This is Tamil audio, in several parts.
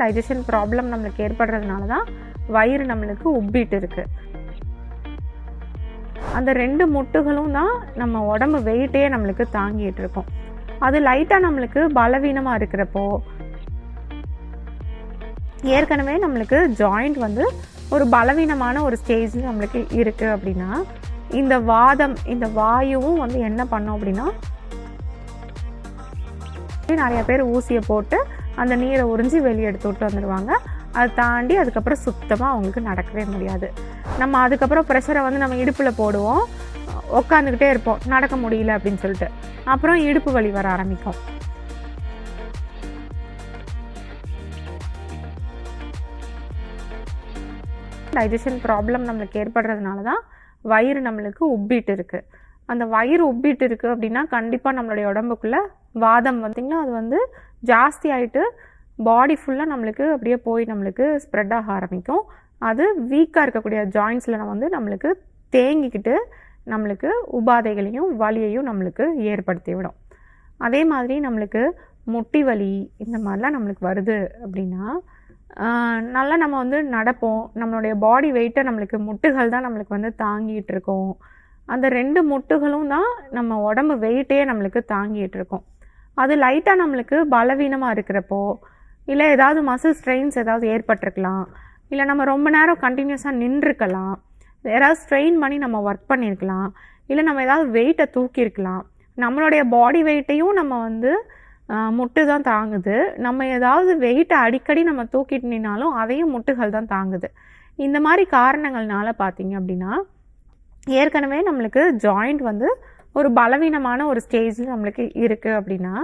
டைஜஷன் ப்ராப்ளம் நம்மளுக்கு ஏற்படுறதுனால தான் வயிறு நம்மளுக்கு உப்பிட்டு இருக்கு. அந்த ரெண்டு முட்டுகளும் தான் நம்ம உடம்பு வெயிட்டே நம்மளுக்கு தாங்கிட்டு இருக்கும். அது லைட்டாக நம்மளுக்கு பலவீனமாக இருக்கிறப்போ ஏற்கனவே நம்மளுக்கு ஜாயிண்ட் வந்து ஒரு பலவீனமான ஒரு ஸ்டேஜ் நம்மளுக்கு இருக்குது அப்படின்னா இந்த வாதம் இந்த வாயுவும் வந்து என்ன பண்ணும் அப்படின்னா நிறைய பேர் ஊசியை போட்டு அந்த நீரை உறிஞ்சி வெளியே எடுத்து விட்டு வந்துடுவாங்க. அதை தாண்டி அதுக்கப்புறம் சுத்தமாக அவங்களுக்கு நடக்கவே முடியாது. நம்ம அதுக்கப்புறம் ப்ரெஷரை வந்து நம்ம இடுப்பில் போடுவோம். உட்காந்துக்கிட்டே இருப்போம். நடக்க முடியல அப்படின்னு சொல்லிட்டு. அப்புறம் இடுப்பு வலி வர ஆரம்பிக்கும். டைஜஷன் ப்ராப்ளம் நம்மளுக்கு ஏற்படுறதுனால தான் வயிறு நம்மளுக்கு உப்பிட்டு இருக்குது அந்த வயிறு உப்பிட்டு இருக்குது அப்படின்னா கண்டிப்பாக நம்மளுடைய உடம்புக்குள்ளே வாதம் பார்த்திங்கன்னா அது வந்து ஜாஸ்தி ஆகிட்டு பாடி ஃபுல்லாக நம்மளுக்கு அப்படியே போய் நம்மளுக்கு ஸ்ப்ரெட் ஆக ஆரம்பிக்கும். அது வீக்காக இருக்கக்கூடிய ஜாயின்ஸில் வந்து நம்மளுக்கு தேங்கிக்கிட்டு நம்மளுக்கு உபாதைகளையும் வலியையும் நம்மளுக்கு ஏற்படுத்தி விடும் அதே மாதிரி நம்மளுக்கு முட்டி வலி இந்த மாதிரிலாம் நம்மளுக்கு வருது அப்படின்னா நல்லா நம்ம வந்து நடப்போம். நம்மளுடைய பாடி வெயிட்டை நம்மளுக்கு முட்டுகள் தான் நம்மளுக்கு வந்து தாங்கிட்டு இருக்கோம். அந்த ரெண்டு முட்டுகளும் தான் நம்ம உடம்பு வெயிட்டே நம்மளுக்கு தாங்கிட்டு இருக்கோம். அது லைட்டாக நம்மளுக்கு பலவீனமாக இருக்கிறப்போ இல்லை ஏதாவது மசில் ஸ்ட்ரெயின்ஸ் ஏதாவது ஏற்பட்டிருக்கலாம் இல்லை நம்ம ரொம்ப நேரம் கண்டினியூஸாக நின்றுருக்கலாம் யாராவது ஸ்ட்ரெயின் பண்ணி நம்ம ஒர்க் பண்ணியிருக்கலாம் இல்லை நம்ம ஏதாவது வெயிட்டை தூக்கியிருக்கலாம் நம்மளுடைய பாடி வெயிட்டையும் நம்ம வந்து முட்டு தான் தாங்குது. நம்ம ஏதாவது வெயிட்டை அடிக்கடி நம்ம தூக்கிட்டு நின்னாலும் அதையும் முட்டுகள் தான் தாங்குது. இந்த மாதிரி காரணங்கள்னால பார்த்தீங்க அப்படின்னா ஏற்கனவே நம்மளுக்கு ஜாயிண்ட் வந்து ஒரு பலவீனமான ஒரு ஸ்டேஜில் நம்மளுக்கு இருக்குது அப்படின்னா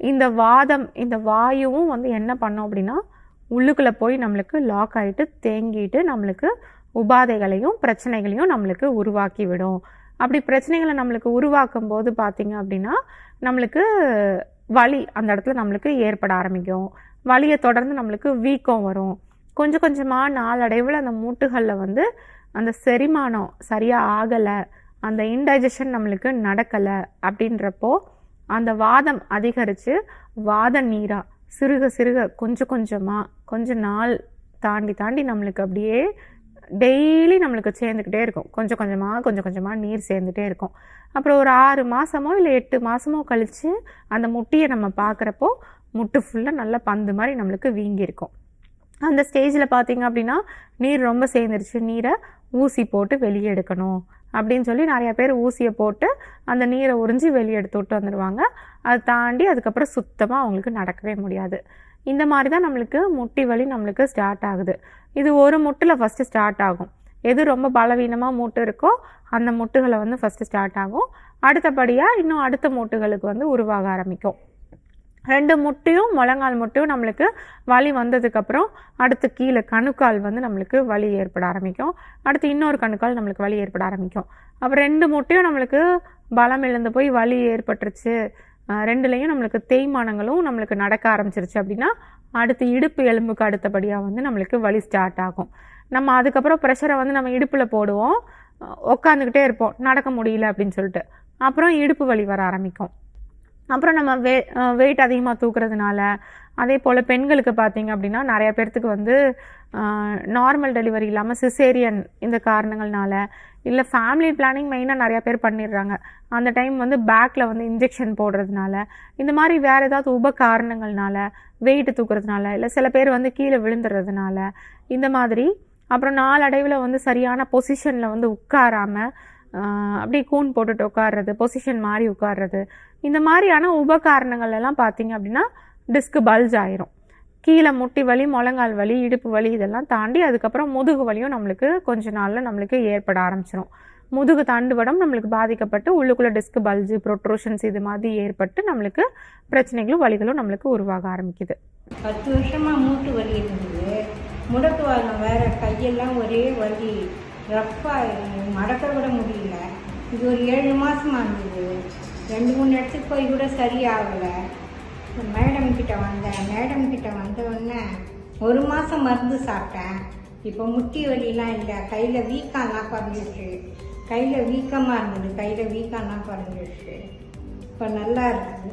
இந்த வாதம் இந்த வாயுவும் வந்து என்ன பண்ணோம் அப்படின்னா உள்ளுக்குள்ளே போய் நம்மளுக்கு லாக் ஆகிட்டு தேங்கிட்டு நம்மளுக்கு உபாதைகளையும் பிரச்சனைகளையும் நம்மளுக்கு உருவாக்கி விடும் அப்படி பிரச்சனைகளை நம்மளுக்கு உருவாக்கும் போது பார்த்திங்க அப்படின்னா நம்மளுக்கு வலி அந்த இடத்துல நம்மளுக்கு ஏற்பட ஆரம்பிக்கும். வலியை தொடர்ந்து நம்மளுக்கு வீக்கம் வரும். கொஞ்சம் கொஞ்சமாக நாளடைவில் அந்த மூட்டுகளில் வந்து அந்த செரிமானம் சரியாக ஆகலை. அந்த இன்டைஜஷன் நம்மளுக்கு நடக்கலை அப்படின்றப்போ அந்த வாதம் அதிகரித்து வாத நீராக சிறுக சிறுக கொஞ்சம் கொஞ்சமாக கொஞ்ச நாள் தாண்டி தாண்டி நம்மளுக்கு அப்படியே டெய்லி நம்மளுக்கு சேர்ந்துக்கிட்டே இருக்கும். கொஞ்சம் கொஞ்சமாக கொஞ்சம் கொஞ்சமாக நீர் சேர்ந்துட்டே இருக்கும். அப்புறம் ஒரு ஆறு மாதமோ இல்லை எட்டு மாதமோ கழித்து அந்த முட்டியை நம்ம பார்க்குறப்போ முட்டு ஃபுல்லாக நல்லா பந்து மாதிரி நம்மளுக்கு வீங்கியிருக்கும் அந்த ஸ்டேஜில் பார்த்தீங்க அப்படின்னா நீர் ரொம்ப சேர்ந்துருச்சு. நீரை ஊசி போட்டு வெளியே எடுக்கணும். அப்படின்னு சொல்லி நிறையா பேர் ஊசியை போட்டு அந்த நீரை உறிஞ்சி வெளியே எடுத்து விட்டு வந்துடுவாங்க. அதை தாண்டி அதுக்கப்புறம் சுத்தமாக அவங்களுக்கு நடக்கவே முடியாது. இந்த மாதிரி தான் நம்மளுக்கு முட்டி வலி நம்மளுக்கு ஸ்டார்ட் ஆகுது. இது ஒரு முட்டில் ஃபஸ்ட்டு ஸ்டார்ட் ஆகும். எது ரொம்ப பலவீனமாக மூட்டு இருக்கோ அந்த முட்டுகளை வந்து ஃபஸ்ட்டு ஸ்டார்ட் ஆகும். அடுத்தபடியாக இன்னும் அடுத்த மூட்டுகளுக்கு வந்து உருவாக ஆரம்பிக்கும். ரெண்டு முட்டையும் முழங்கால் முட்டையும் நம்மளுக்கு வலி வந்ததுக்கப்புறம் அடுத்து கீழே கணுக்கால் வந்து நம்மளுக்கு வலி ஏற்பட ஆரம்பிக்கும். அடுத்து இன்னொரு கணுக்கால் நம்மளுக்கு வலி ஏற்பட ஆரம்பிக்கும். அப்புறம் ரெண்டு முட்டையும் நம்மளுக்கு பலம் இழந்து போய் வலி ஏற்பட்டுருச்சு. ரெண்டுலேயும் நம்மளுக்கு தேய்மானங்களும் நம்மளுக்கு நடக்க ஆரம்பிச்சிருச்சு அப்படின்னா அடுத்து இடுப்பு எலும்புக்கு அடுத்தபடியாக வந்து நம்மளுக்கு வலி ஸ்டார்ட் ஆகும். நம்ம அதுக்கப்புறம் ப்ரெஷரை வந்து நம்ம இடுப்பில் போடுவோம். உட்காந்துக்கிட்டே இருப்போம். நடக்க முடியல அப்படின்னு சொல்லிட்டு. அப்புறம் இடுப்பு வலி வர ஆரம்பிக்கும். அப்புறம் நம்ம வே வெயிட் அதிகமாக தூக்குறதுனால அதே போல் பெண்களுக்கு பார்த்தீங்க அப்படின்னா நிறைய பேர்த்துக்கு வந்து நார்மல் டெலிவரி இல்லாமல் சிசேரியன் இந்த காரணங்கள்னால இல்லை ஃபேமிலி பிளானிங் மெயினாக நிறையா பேர் பண்ணிடுறாங்க. அந்த டைம் வந்து பேக்கில் வந்து இன்ஜெக்ஷன் போடுறதுனால இந்த மாதிரி வேறு ஏதாவது உப காரணங்கள்னால வெயிட் தூக்குறதுனால இல்லை சில பேர் வந்து கீழே விழுந்துடுறதுனால இந்த மாதிரி அப்புறம் நாளடைவில் வந்து சரியான பொசிஷனில் வந்து உட்காராமல் அப்படியே கூன் போட்டுட்டு உட்கார்றது பொசிஷன் மாறி உட்கார்றது. இந்த மாதிரியான உபகாரணங்கள் எல்லாம் பார்த்தீங்க அப்படின்னா டிஸ்க் பல்ஜ் ஆயிரும். கீழே முட்டி வலி முழங்கால் வலி இடுப்பு வலி இதெல்லாம் தாண்டி அதுக்கப்புறம் முதுகு வலியும் நம்மளுக்கு கொஞ்ச நாளில் நம்மளுக்கு ஏற்பட ஆரம்பிச்சிடும் முதுகு தண்டுவடம் நம்மளுக்கு பாதிக்கப்பட்டு உள்ளுக்குள்ளே டிஸ்க் பல்ஜு ப்ரொட்ரூஷன்ஸ் இது மாதிரி ஏற்பட்டு நம்மளுக்கு பிரச்சனைகளும் வலிகளும் நம்மளுக்கு உருவாக ஆரம்பிக்குது. பத்து வருஷமாக மூட்டு வலி இருந்தது. முடக்கு வாங்க வேற கையெல்லாம் ஒரே வலி. ரஃப்பாக மடக்க விட முடியல. இது ஒரு ஏழு மாசமா இருந்தது. ரெண்டு மூணு இடத்துக்கு போய் கூட சரியாகலை. மேடம் கிட்ட வந்தேன். மேடம் கிட்ட வந்தவுடனே ஒரு மாதம் மருந்து சாப்பிட்டேன். இப்போ முட்டி வலிலாம் இல்லை. கையில் வீக்கம்லாம் குறைஞ்சிருச்சு கையில் வீக்கமாக இருந்தது. கையில் வீக்கம்லாம் குறைஞ்சிருச்சு இப்போ நல்லா இருக்குது.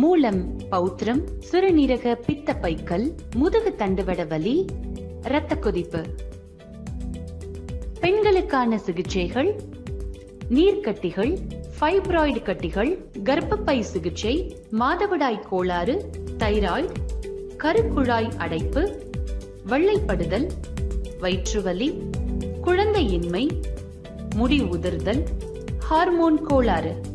மூலம் பௌத்திரம் சிறுநீரக பித்தப்பைக்கல் முதுகு தண்டுவட வலி இரத்த கொதிப்பு. பெண்களுக்கான சிகிச்சைகள் நீர்க்கட்டிகள் ஃபைப்ராய்டு கட்டிகள் கர்ப்பப்பை சிகிச்சை மாதவிடாய் கோளாறு தைராய்டு கருக்குழாய் அடைப்பு வெள்ளைப்படுதல் வயிற்றுவலி குழந்தையின்மை முடி உதிர்தல் ஹார்மோன் கோளாறு.